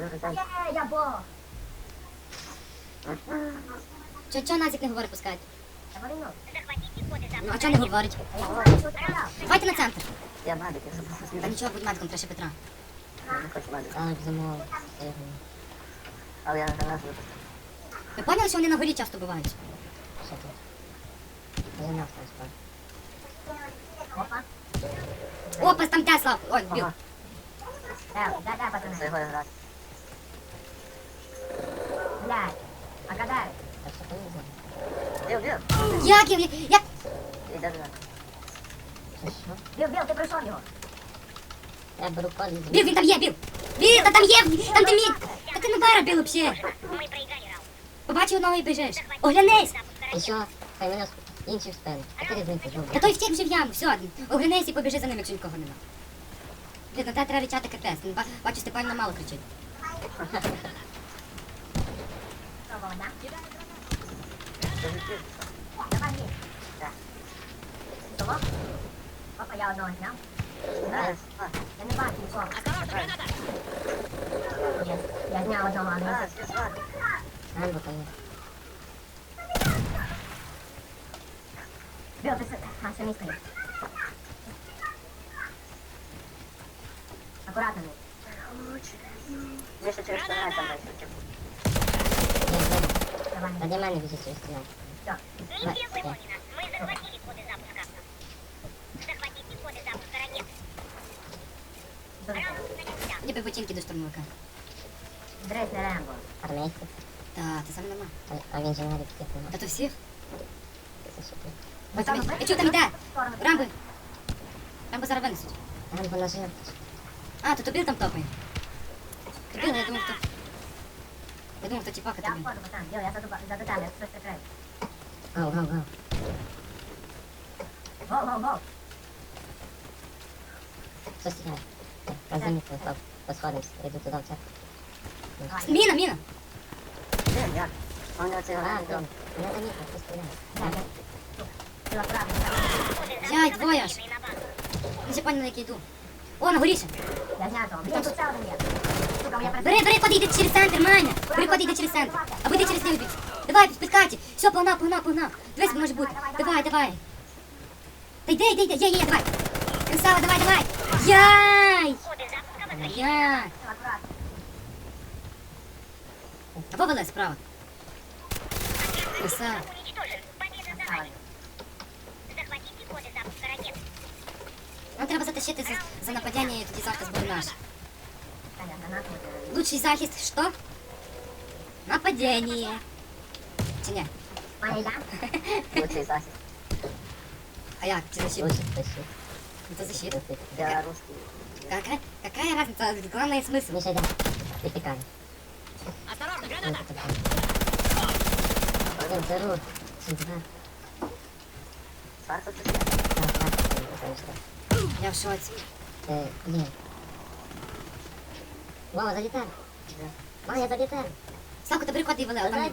Дуже там. Є, я бо. Чо, чо Назік не говорить пускати? Та ну. Ну, а чо не говорить? А я говорю, що стріляв. Давайте на центр. Я медик, я забув Та нічого, будь медиком, треба ще Петра. Я не хочу медик. Але я на гранату випустив. Ви поняли, що вони на горі часто бувають? Що тут? Я не знаю, спав. Опа. Опа, там Тесла! Ой. Ага, Е, дай, дай, це пацани. його грати. Блядь. А гадаю. Бів, бів. Як я, як? Іде до нас. Біл, біл, ти пройшов його. Я беру колі. Бів, він там є, бів! Бів, та там є, там де мід! Та ти не бара бів вообще! Побачив одного і біжиш. Оглянись! І що? Хай мене інші в спину. Яка різниця? Та той втік вже в яму, все, оглянись і побіжи за ним, якщо нікого нема. Блін, на те треба речати капець. Ба- Бачу, Степанівна мало кричить. Що, Володя? Це життя. Давай, є. Так. Того? Опа, я одного зняв. Я не бачу нікого. Є. Я зняв одного, а не а, все, свати. Ганбу, конечно. Біл, ти си... А, ще мій стоїть. Акуратно. Я ще через штани там десь. Давай. Та для мене біжить через стрілян. Все. Миссия выполнена. Мы захватили коды запуска. Захватите коды запуска ракет. Дуже. Раунд начался. Ніби ботинки до штурмовика. Дрейс не Рембо. Армейський. Та, ти сам нема. А він же навіть типу. Та то всіх? Це супер. Ой, там, я чого там йде? Рамби. Рамби зараз винесуть. Ганбу нажив. А, то тобі там топає. Тобі, я думав, хто... Я думав, хто тіпака Я тобі. входжу, пацан. Біл, я за за щось прикрив. Гау, гау, гау. Гол, гол, гол. Що стріляє? Розумію, по посходимся. Я йду туди в! Де, як? Вони оце грають. Мене там ніхто, хто стріляє. Біл, акуратно. Яй, двоє аж. На. Не пані на який йду. О, на Бери, бери, куди йде через центр, Маня. Бери, йде через центр. Або йди через лівий. Давай, під підкаті. Все, погнав, погнав, погнав. Дивись, може бути. Давай, давай. Та йди, йди, йди, є, є, давай. Красава, давай, давай. Яй! Яй! Або справа. Красава. Нам треба затащити за, за нападіння і тоді захист буде наш. Таня, гранату. Лучший захист що? Нападіння. Чи ні? Моя я? Лучший захист. А як? Чи защита? Лучший защит. Это защита. Я русский. Какая, какая разница? Главное смысл. Миша, да. Ты пикай. Осторожно, граната! Блин, беру. Два. Сварка тут? Так, так, потому что... Я в шоці. Э, блин. Вова, залетай. Ваня, залетай. Славко, ти приходи і вели, а там ні.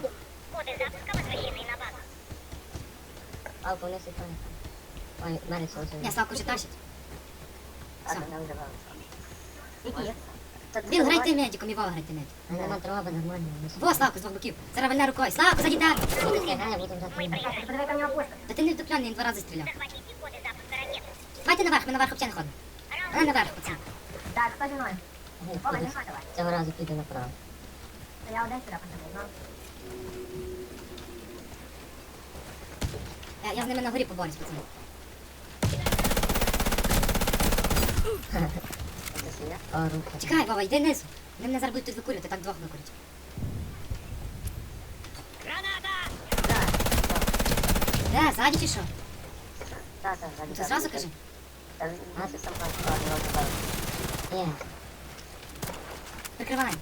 Коды запуска возвращены на базу. Палку не сипає. Ой, мене це вже. Ні, Славко вже тащить. А, Все. то не вживали. Які? Біл, грайте медиком і Вова грайте медиком. А нема троба нормально. Во, Славко, з двох боків. Зараз вальна рукою. Славко, заді тебе. Буду скигає, буду вже Мы троба. проиграли. Подиви, ко мені опусти. Та ти не втоплений, він два рази стріляв. Захватите коды запуска ракет. Давайте наверх, ми наверх взагалі не ходимо. Давай наверх, пацан. Так, хто зі мною? Вова, знаю, давай. Цього разу піду направо. То я один сюди пацани, ну. Я, я з ними на горі поборюсь, пацан. Це сіля? О, рука. Чекай, Вова, йди низу. Вони мене зараз будуть тут викурювати, так двох викурять. Граната! Де, ззаді чи що? Та, та, Ну ти зразу кажи. Та, а, ти сам там не розбивав. Ні. Прикривай.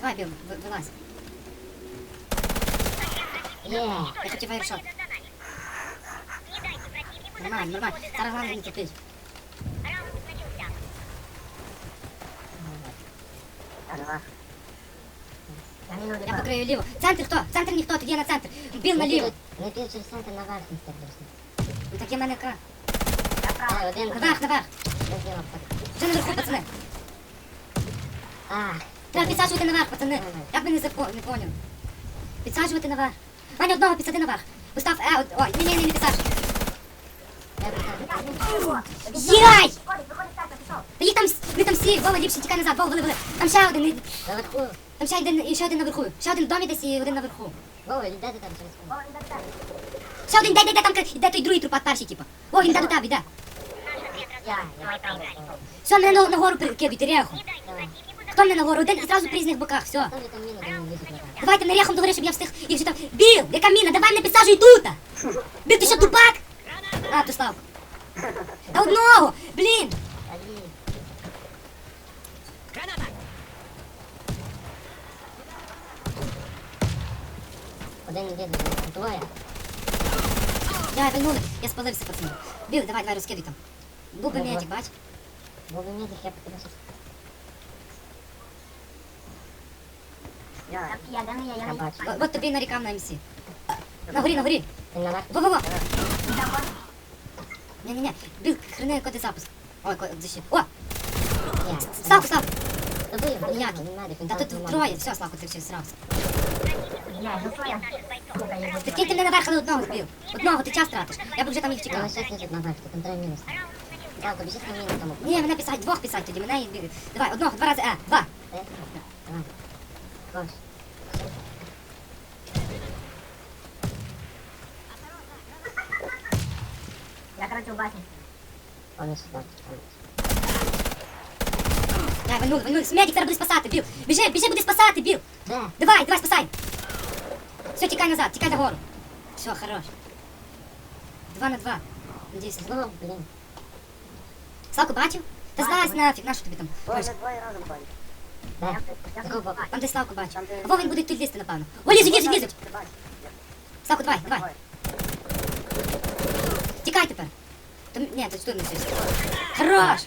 Давай, Біл, ви- вилазь. Є. Я хотів фаєршот. Победа за нами. Не дайте противнику Нормально, захватить нормально. коды Зараз запуска головне не ракет. топить. Раунд начался. Ага. Я міну Я ліпав. покрию ліво. Центр хто? Центр ніхто, тоді я на центр. Біл наліво. Не пів через центр наверх не стерпишся. Ну так є в мене кра. Я право. Ай, один. Наверх, наверх. Вже наверху, пацани. А, Треба підсаджувати наверх, пацани. Як ви не запо- не поняли? Підсаджувати наверх. Ваня, одного підсади наверх. Постав Е, от- ой, ні, ні, ні, не підсаджуй. пішов. Та їх там, с- там всі, Вова, ліпше, тікай назад, Вова, вели, вели. Там ще один, і- Наверху. там ще один, і ще один наверху. Ще один в домі десь і один наверху. Вова, йде ти там через О, він до тебе. Ще один, йде, йде, йде, там, йде той другий трупак перший, типу. О, він йде до тебе, йде. Все, мене на, нагору рехом. Давай. Хто мене нагору? Один і зразу по різних боках, все. Давайте мене рехом догори, щоб я встиг їх вже там. Біл, яка міна, давай мене підсаджуй тут! Біл, ти що, тупак? А, то Славко. Та одного! Блін! Один іде, двоє. Я вильнули, я спалився, пацани. Біл, давай, давай, розкидуй там. Був би медик, бач? Бо ви я покину щас. Так, я, де я Я не бачу. От тобі нарікав на МС. На горі, на горі. Він наверх. Во-во-во. Ні-ні-ні. Біл, хрени коди запуск. Ой, ко- защит. О. Славку, Славку. Він Та тут троє, все, Славку, ти все срався. Я, ну. Я Ти кинь ти мене наверх, але одного збив. Одного, ти час тратиш. Я б вже там їх Я чекав. лежить наверх, то там треба мінус. Залко, біжи на міну тому. Ні, мене писать, двох писать тоді, мене і Біл. Давай, одного, два рази, е, два. Е, Давай. Кош. Я, короче, у Басі. Он сюди. Дай, вальнули, вальнули. Медик зараз буде спасати, Біл. Біжи, біжи, буде спасати, Біл. Де? Давай, давай, спасай. Все, тікай назад, тікай нагору. Все, хорош. Два на два. Надіюсь, не знову. Знову, бачив? Та злазь нафіг, на що тобі там? Ось, Де? Я Такого боку. Там де Славку бачив. А він буде тут лізти, напевно. О, лізуть, лізуть, лізуть. Славку, давай, давай. Тікай тепер. Там, ні, тут не щось. Хорош.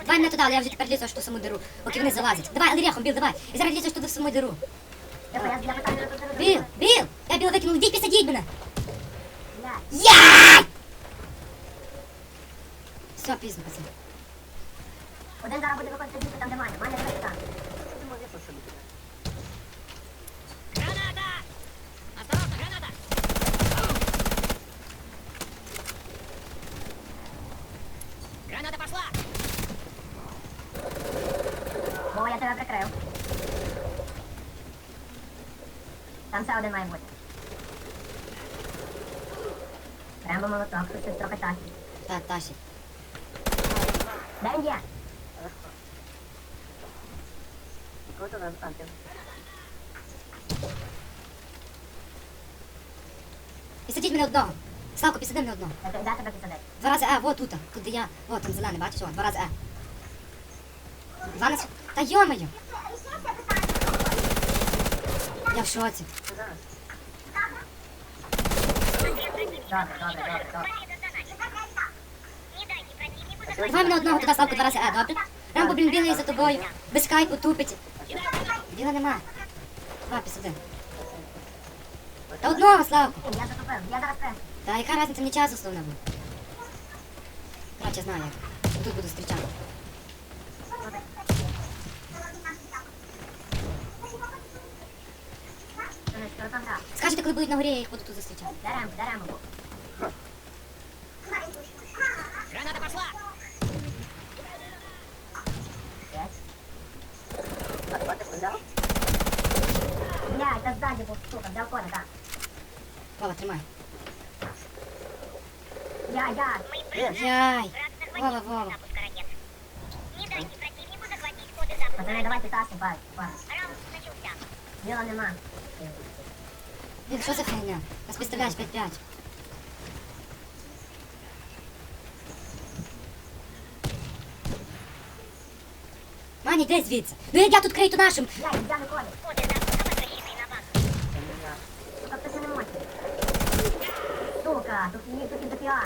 Давай мене туди, але я вже тепер лізу аж ту саму диру. Поки вони залазять. Давай, Алірехом, Біл, давай. І зараз лізеш туди в саму диру. Біл, Біл! Я Біла викинув, йдіть посадіть мене. Я. Все, пізно. Один зараз буде виходити звідти, там де Маня. Маня, давай там. Граната! Осторожно, граната! Граната пошла! Вова, я тебе прикрив. Там ще один має бути. Прямо молоток, тут щось трохи тасі. Так, Таші. Де він є? Підсадіть мене одного. Славко, підсади мене одного. Де тебе посадити? Два рази А, вот тут. Куди я. Вот там зелений, бачиш? О, два рази А. Два рази. Та йомаю. Я в шоці. Добре, добре, добре, добре. Победа за нами. Не дайте Давай мене одного туди, Славко, два рази А, добре? Рамбо, блін, білий за тобою. Без скайпу тупить. Діла нема. Два, підсади. Та одного, Славко. Я затопив, я зараз прес. Та яка разниця, мені час основне буде. Коротше, знаю як. Тут буду зустрічати. Скажете, коли будуть на горі, я їх буду тут зустрічати. Даремо, даремо. Граната пошла! Бля, це ззаді був, сука, взяв коня, так. Вова, тримай. Я, я. Яй. Враг Вова, захватил Вова. запуска ракет. Не дайте противнику захватить коды запуска. Пацани, давайте тасі, бай, бай. Раунд начался. Діла нема. Блін, що за фігня? Нас підставляєш 5-5. Маня, йди звідси. Ну як я тут крейту нашим. Я, я не колю. Коды запуска возвращены на базу. Сука, хтось не може. Сука, тут їх тут і ДПА.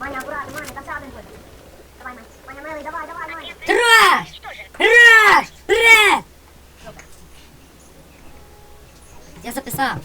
Маня, акуратно, Маня, там ще один буде. Давай, Маня. Маня, милий, давай, давай, Маня. Траш! Траш! Вперед! Я записав.